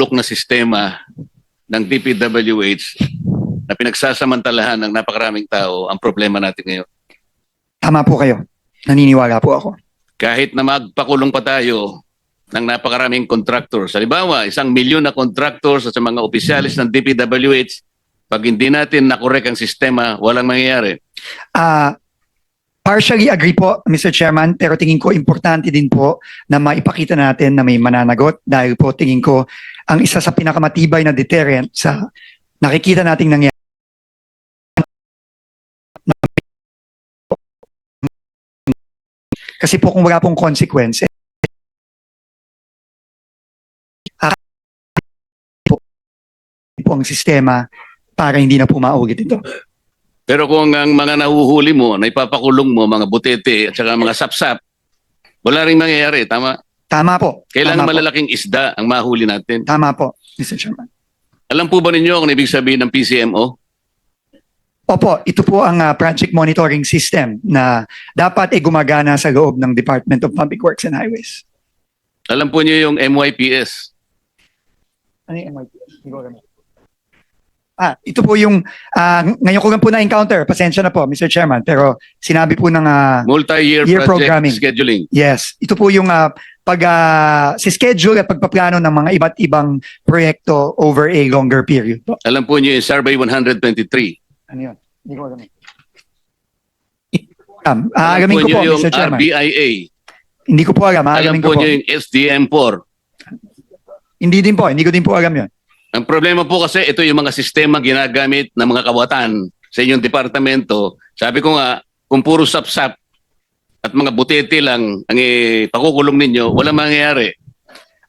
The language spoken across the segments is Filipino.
look na sistema ng DPWH na pinagsasamantalahan ng napakaraming tao ang problema natin ngayon. Tama po kayo. Naniniwala po ako. Kahit na magpakulong pa tayo ng napakaraming contractors. Halimbawa, isang milyon na contractors at sa mga opisyalis ng DPWH, pag hindi natin nakorek ang sistema, walang mangyayari. Ah, partially agree po, Mr. Chairman, pero tingin ko importante din po na maipakita natin na may mananagot dahil po tingin ko ang isa sa pinakamatibay na deterrent sa nakikita nating nangyayari kasi po kung wala pong consequence, eh, po, ang sistema para hindi na po ito. Pero kung ang mga nahuhuli mo, na ipapakulong mo, mga butete at saka mga sapsap, wala rin mangyayari. Tama? Tama po. Kailangan Tama po. malalaking isda ang mahuli natin. Tama po, Mr. Chairman. Alam po ba ninyo kung ibig sabihin ng PCMO? Opo, ito po ang ah, project monitoring system na dapat ay gumagana sa loob ng Department of Public Works and Highways. Alam po niyo yung MYPS. Ano yung MIPS? Hindi ko alam. Ah, ito po yung, ah, ngayon ko lang po na-encounter, pasensya na po, Mr. Chairman, pero sinabi po ng, ah, Multi-year Year project programming. scheduling. yes, ito po yung ah, pag, ah, si schedule at pagpaplano ng mga iba't ibang proyekto over a longer period po. Alam po niyo yung Survey 123. Ano yun? Hindi ko alam. Um, Alam ko niyo po, yung Mr. Chairman. RBIA. Hindi ko po alam, Alam aalamin po niyo yung SDM4. Hindi din po, hindi ko din po alam yun. Ang problema po kasi ito yung mga sistema ginagamit ng mga kawatan sa inyong departamento. Sabi ko nga, kung puro sapsap at mga butete lang ang ipakukulong ninyo, wala mangyayari.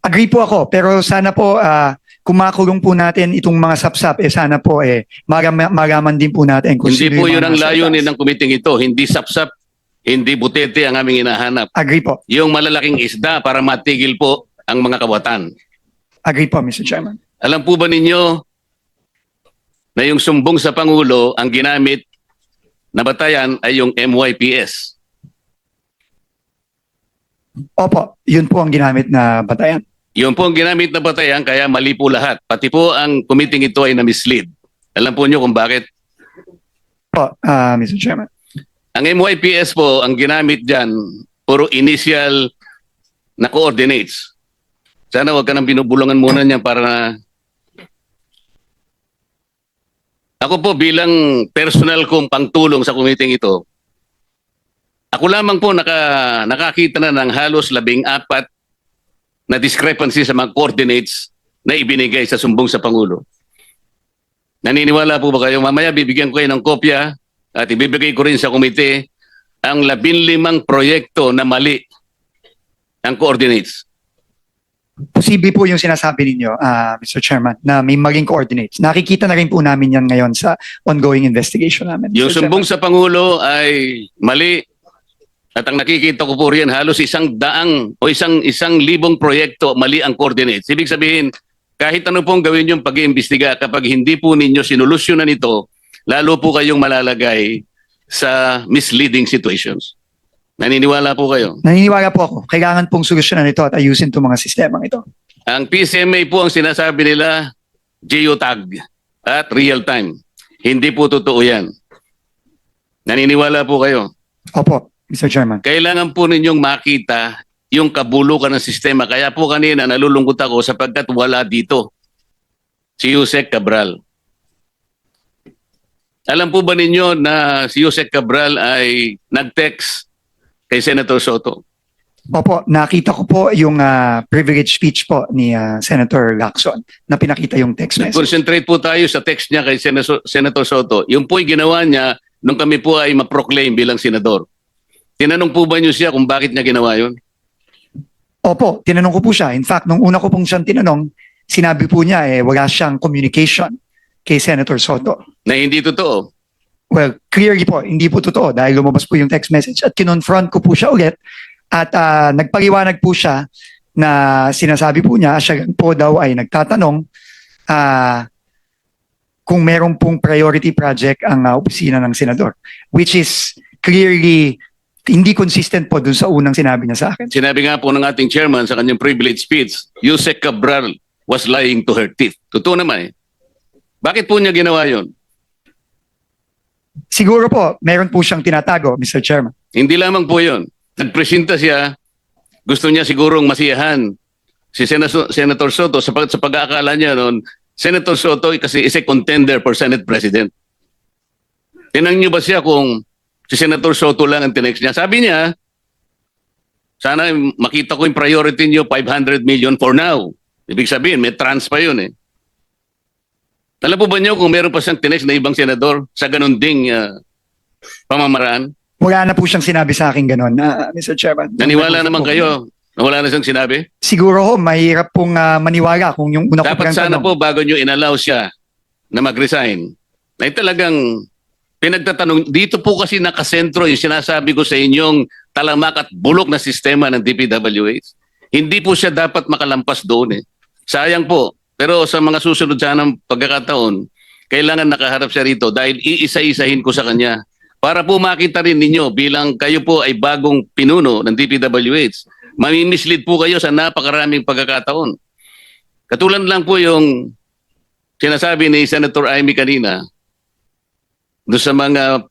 Agree po ako, pero sana po ah, kung makulong po natin itong mga sapsap, eh sana po eh magam- magaman din po natin kung Hindi po yun ang layunin ng kumiting ito. Hindi sapsap, hindi butete ang aming hinahanap. Agree po. Yung malalaking isda para matigil po ang mga kawatan. Agree po, Mr. Chairman. Alam po ba ninyo na yung sumbong sa Pangulo ang ginamit na batayan ay yung MYPS? Opo, yun po ang ginamit na batayan. Yun po ang ginamit na batayan kaya mali po lahat. Pati po ang committing ito ay na-mislead. Alam po nyo kung bakit? Po, ah, Mr. Chairman. Ang MYPS po, ang ginamit dyan, puro initial na coordinates. Sana wag ka nang binubulungan muna niyan para na... Ako po bilang personal kong pangtulong sa committee ito, ako lamang po naka, nakakita na ng halos labing apat na discrepancy sa mga coordinates na ibinigay sa sumbong sa Pangulo. Naniniwala po ba kayo? Mamaya bibigyan ko kayo ng kopya at ibibigay ko rin sa komite ang labinlimang proyekto na mali ang coordinates. Posible po yung sinasabi ninyo, ah, Mr. Chairman, na may maling coordinates. Nakikita na rin po namin yan ngayon sa ongoing investigation namin. Mr. Yung sumbong Chairman. sa Pangulo ay mali at ang nakikita ko po riyan halos isang daang o isang isang libong proyekto mali ang coordinates. Ibig sabihin, kahit ano pong gawin yung pag-iimbestiga kapag hindi po ninyo sinolusyonan ito, lalo po kayong malalagay sa misleading situations. Naniniwala po kayo? Naniniwala po ako, kailangan pong solusyonan ito at ayusin itong mga sistemang ito. Ang PCMA po ang sinasabi nila geotag at real time. Hindi po totoo yan. Naniniwala po kayo. Opo, Mr. Chairman. Kailangan po ninyong makita yung kabulukan ng sistema. Kaya po kanina nalulungkot ako sapagkat wala dito si Yusek Cabral. Alam po ba ninyo na si Yusek Cabral ay nag-text kay Senator Soto? Opo, nakita ko po yung ah, privilege speech po ni ah, Senator Lacson na pinakita yung text message. Concentrate po tayo sa text niya kay Senator, Senator Soto. Yung po'y ginawa niya nung kami po ay ma-proclaim bilang senador. Tinanong po ba niyo siya kung bakit niya ginawa yun? Opo, tinanong ko po siya. In fact, nung una ko pong siyang tinanong, sinabi po niya eh wala siyang communication kay Senator Soto. Na hindi totoo. Well, clearly po, hindi po totoo dahil lumabas po yung text message at kinonfront ko po siya ulit at ah, nagpaliwanag po siya na sinasabi po niya, siya po daw ay nagtatanong ah, kung meron pong priority project ang ah, opisina ng senador, which is clearly hindi consistent po dun sa unang sinabi niya sa akin. Sinabi nga po ng ating chairman sa kanyang privilege speech, Yusek Cabral was lying to her teeth. Totoo naman eh. Bakit po niya ginawa yon? Siguro po, meron po siyang tinatago, Mr. Chairman. Hindi lamang po yon. Nagpresenta siya, gusto niya sigurong masiyahan si Senator, Senator Soto sa, pag, sa pag-aakala niya noon, Senator Soto kasi is a contender for Senate President. Tinang niyo ba siya kung si Senator Soto lang ang tinext niya? Sabi niya, sana makita ko yung priority niyo 500 million for now. Ibig sabihin, may trans pa yun eh. Alam po ba niyo kung meron pa siyang tinext na ibang senador sa ganun ding ah, pamamaraan? Wala na po siyang sinabi sa akin ganun, ah, Mr. Chairman. Naniwala naman kayo na wala na siyang sinabi? Siguro ho, mahirap pong ah, maniwala kung yung una ko Dapat sana tanong. po bago nyo inallow siya na mag-resign, ay talagang pinagtatanong, dito po kasi nakasentro yung sinasabi ko sa inyong talamak at bulok na sistema ng DPWH. Hindi po siya dapat makalampas doon eh. Sayang po. Pero sa mga susunod sanang pagkakataon, kailangan nakaharap siya rito dahil iisa-isahin ko sa kanya para po makita rin ninyo bilang kayo po ay bagong pinuno ng DPWH. Mamimislead po kayo sa napakaraming pagkakataon. Katulad lang po yung sinasabi ni Senator Amy kanina do sa mga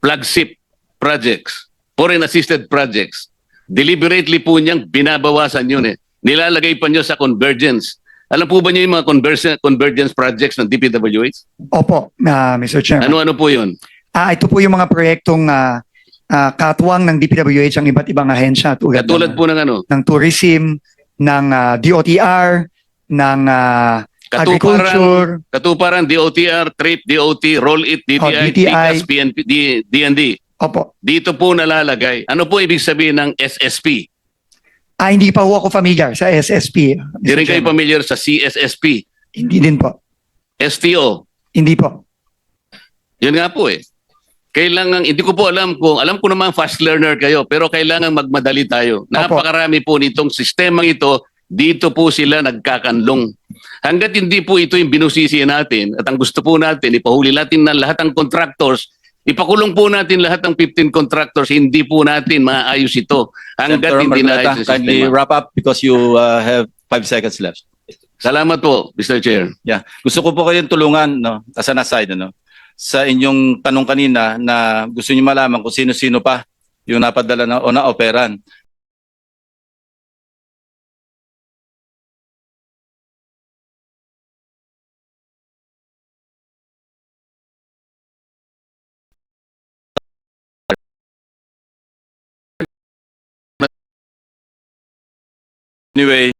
flagship projects, foreign assisted projects, deliberately po niyang binabawasan yun eh. Nilalagay pa niyo sa convergence. Alam po ba niyo yung mga convergence, convergence projects ng DPWH? Opo, ah, Mr. Chairman. Ano-ano po yun? Ah, ito po yung mga proyektong ah, ah, katuwang ng DPWH ang iba't ibang ahensya tulad, Katulad ng, po ng ano? ng tourism, ng ah, DOTR, ng ah, Katuparan, katuparan, DOTR, TRIP, DOT, Roll It, DTI, Oh, DTI. TICAS, PNP, D- DND. opo. Dito po nalalagay. Ano po ibig sabihin ng SSP? Ah, hindi pa ho ako familiar sa SSP. Hindi rin kayo familiar sa CSSP, Hindi din po. STO. Hindi po. Yun nga po eh. Kailangan, hindi ko po alam kung, alam ko naman fast learner kayo, pero kailangan magmadali tayo. Napakarami po nitong sistemang ito, dito po sila nagkakanlong. Hanggat hindi po ito yung binusisi natin at ang gusto po natin, ipahuli natin ng lahat ng contractors, ipakulong po natin lahat ng 15 contractors, hindi po natin maayos ito. Hanggat Senator hindi Marcoleta, naayos ang sistema. wrap up because you uh, have five seconds left. Salamat po, Mr. Chair. Yeah. Gusto ko po kayong tulungan, no, as an aside, ano, sa inyong tanong kanina na gusto niyo malaman kung sino-sino pa yung napadala na o na-operan. anyway